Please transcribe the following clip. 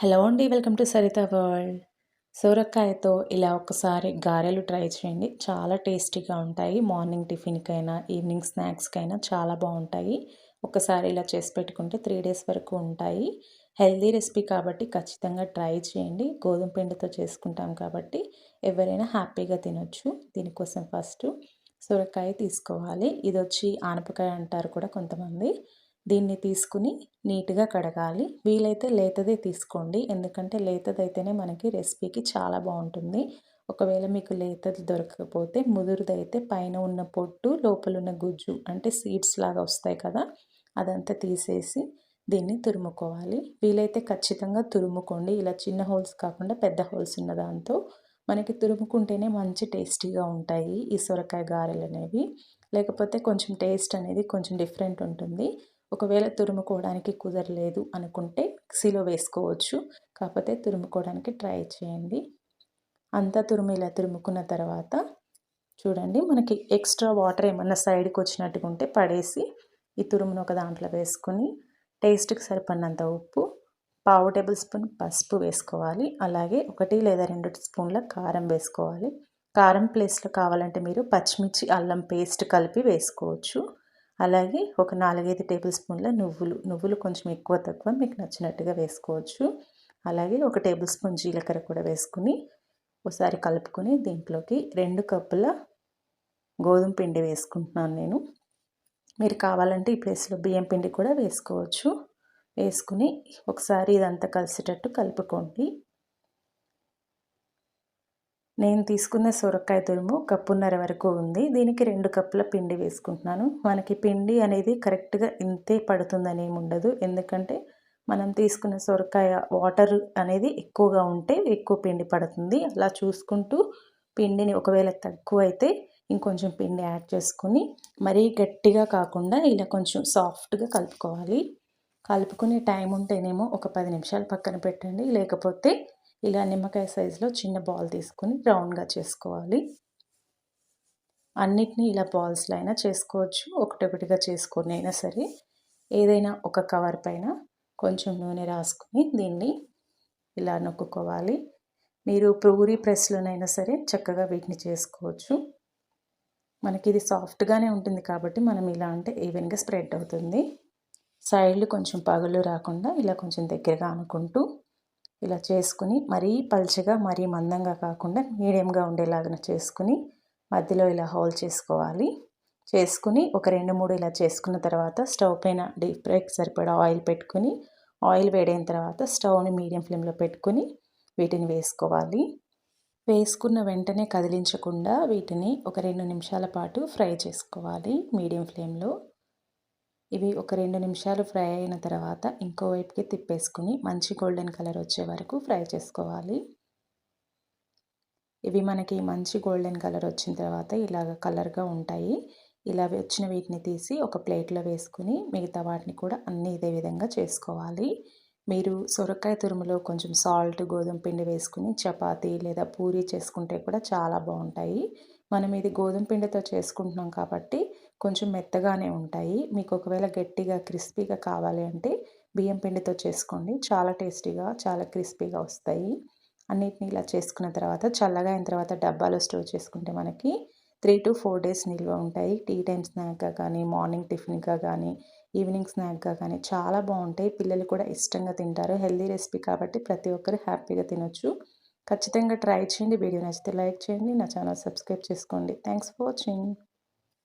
Hello అండి welcome to Saritha world. సోరకాయతో ఇలా ఒకసారి గారెలు ట్రై చేయండి. చాలా టేస్టీగా ఉంటాయి. మార్నింగ్ టిఫిన్కైనా ఈవినింగ్ స్నాక్స్కైనా చాలా బాగుంటాయి. ఒకసారి ఇలా చేసి పెట్టుకుంటే త్రీ డేస్ వరకు ఉంటాయి. హెల్దీ రెసిపీ కాబట్టి ఖచ్చితంగా ట్రై చేయండి. గోధుమ పిండితో చేసుకుంటాం కాబట్టి ఎవరైనా హ్యాపీగా తినొచ్చు. దీనికోసం ఫస్ట్ సొరకాయ తీసుకోవాలి. ఇది వచ్చి ఆనపకాయ అంటారు కూడా కొంతమంది. దీన్ని తీసుకుని నీట్గా కడగాలి. వీలైతే లేతదే తీసుకోండి. ఎందుకంటే లేతదైతేనే మనకి రెసిపీకి చాలా బాగుంటుంది. ఒకవేళ మీకు లేతది దొరకకపోతే ముదురుదైతే పైన ఉన్న పొట్టు లోపల ఉన్న గుజ్జు అంటే సీడ్స్ లాగా వస్తాయి కదా అదంతా తీసేసి దీన్ని తురుముకోవాలి. వీలైతే ఖచ్చితంగా తురుముకోండి. ఇలా చిన్న హోల్స్ కాకుండా పెద్ద హోల్స్ ఉన్న దాంతో మనకి తురుముకుంటేనే మంచి టేస్టీగా ఉంటాయి ఈ సొరకాయ గారెలు అనేవి లేకపోతే కొంచెం టేస్ట్ అనేది కొంచెం డిఫరెంట్ ఉంటుంది. ఒకవేళ తురుముకోవడానికి కుదరలేదు అనుకుంటే మిక్సీలో వేసుకోవచ్చు. కాకపోతే తురుముకోవడానికి ట్రై చేయండి. అంతా తురుము ఇలా తురుముకున్న తర్వాత చూడండి మనకి ఎక్స్ట్రా వాటర్ ఏమన్నా సైడ్కి వచ్చినట్టుగా ఉంటే పడేసి ఈ తురుమును ఒక దాంట్లో వేసుకొని టేస్ట్కి సరిపడినంత ఉప్పు పావు టేబుల్ స్పూన్ పసుపు వేసుకోవాలి. అలాగే ఒకటి లేదా రెండు స్పూన్ల కారం వేసుకోవాలి. కారం ప్లేస్లో కావాలంటే మీరు పచ్చిమిర్చి అల్లం పేస్ట్ కలిపి వేసుకోవచ్చు. అలాగే ఒక నాలుగైదు టేబుల్ స్పూన్ల నువ్వులు నువ్వులు కొంచెం ఎక్కువ తక్కువ మీకు నచ్చినట్టుగా వేసుకోవచ్చు. అలాగే ఒక టేబుల్ స్పూన్ జీలకర్ర కూడా వేసుకుని ఒకసారి కలుపుకొని దీంట్లోకి రెండు కప్పుల గోధుమ పిండి వేసుకుంటున్నాను నేను. మీరు కావాలంటే ఈ ప్లేస్లో బియ్యం పిండి కూడా వేసుకోవచ్చు. వేసుకుని ఒకసారి ఇదంతా కలిసేటట్టు కలుపుకోండి. నేను తీసుకున్న సొరకాయ తురుము కప్పున్నర వరకు ఉంది. దీనికి రెండు కప్పుల పిండి వేసుకుంటున్నాను. మనకి పిండి అనేది కరెక్ట్గా ఇంతే పడుతుందని ఉండదు. ఎందుకంటే మనం తీసుకున్న సొరకాయ వాటర్ అనేది ఎక్కువగా ఉంటే ఎక్కువ పిండి పడుతుంది. అలా చూసుకుంటూ పిండిని ఒకవేళ తక్కువ అయితే ఇంకొంచెం పిండి యాడ్ చేసుకొని మరీ గట్టిగా కాకుండా ఇలా కొంచెం సాఫ్ట్గా కలుపుకోవాలి. కలుపుకునే టైం ఉంటేనేమో ఒక పది నిమిషాలు పక్కన పెట్టండి. లేకపోతే ఇలా నిమ్మకాయ సైజులో చిన్న బాల్ తీసుకుని రౌండ్గా చేసుకోవాలి. అన్నిటినీ ఇలా బాల్స్లో అయినా చేసుకోవచ్చు. ఒకటొకటిగా చేసుకొని అయినా సరే ఏదైనా ఒక కవర్ పైన కొంచెం నూనె రాసుకొని దీన్ని ఇలా నొక్కుకోవాలి. మీరు పూరి ప్రెస్లోనైనా సరే చక్కగా వీటిని చేసుకోవచ్చు. మనకి ఇది సాఫ్ట్గానే ఉంటుంది కాబట్టి మనం ఇలా అంటే ఈవెన్గా స్ప్రెడ్ అవుతుంది. సైడ్లు కొంచెం పగులు రాకుండా ఇలా కొంచెం దగ్గరగా అనుకుంటూ ఇలా చేసుకుని మరీ పల్చగా మరీ మందంగా కాకుండా మీడియంగా ఉండేలాగా చేసుకుని మధ్యలో ఇలా హోల్ చేసుకోవాలి. చేసుకుని ఒక రెండు మూడు ఇలా చేసుకున్న తర్వాత స్టవ్ పైన డీప్ ఫ్రైకి సరిపడా ఆయిల్ పెట్టుకుని ఆయిల్ వేడైన తర్వాత స్టవ్ని మీడియం ఫ్లేమ్లో పెట్టుకుని వీటిని వేసుకోవాలి. వేసుకున్న వెంటనే కదిలించకుండా వీటిని ఒక రెండు నిమిషాల పాటు ఫ్రై చేసుకోవాలి మీడియం ఫ్లేమ్లో. ఇవి ఒక రెండు నిమిషాలు ఫ్రై అయిన తర్వాత ఇంకో వైపుకి తిప్పేసుకుని మంచి గోల్డెన్ కలర్ వచ్చే వరకు ఫ్రై చేసుకోవాలి. ఇవి మనకి మంచి గోల్డెన్ కలర్ వచ్చిన తర్వాత ఇలాగ కలర్గా ఉంటాయి. ఇలా వచ్చిన వీటిని తీసి ఒక ప్లేట్లో వేసుకుని మిగతా వాటిని కూడా అన్నీ ఇదే విధంగా చేసుకోవాలి. మీరు సొరకాయ తురుములో కొంచెం సాల్ట్ గోధుమ పిండి వేసుకుని చపాతీ లేదా పూరి చేసుకుంటే కూడా చాలా బాగుంటాయి. మనం ఇది గోధుమ పిండితో చేసుకుంటున్నాం కాబట్టి కొంచెం మెత్తగానే ఉంటాయి. మీకు ఒకవేళ గట్టిగా క్రిస్పీగా కావాలి అంటే బియ్యం పిండితో చేసుకోండి. చాలా టేస్టీగా చాలా క్రిస్పీగా వస్తాయి. అన్నిటిని ఇలా చేసుకున్న తర్వాత చల్లగా అయిన తర్వాత డబ్బాలో స్టోర్ చేసుకుంటే మనకి త్రీ టు ఫోర్ డేస్ నిల్వ ఉంటాయి. టీ టైం స్నాక్గా కానీ మార్నింగ్ టిఫిన్గా కానీ ఈవినింగ్ స్నాక్గా కానీ చాలా బాగుంటాయి. పిల్లలు కూడా ఇష్టంగా తింటారు. హెల్దీ రెసిపీ కాబట్టి ప్రతి ఒక్కరు హ్యాపీగా తినొచ్చు. ఖచ్చితంగా ట్రై చేయండి. వీడియో నచ్చితే లైక్ చేయండి. నా ఛానల్ సబ్స్క్రైబ్ చేసుకోండి. Thanks for watching.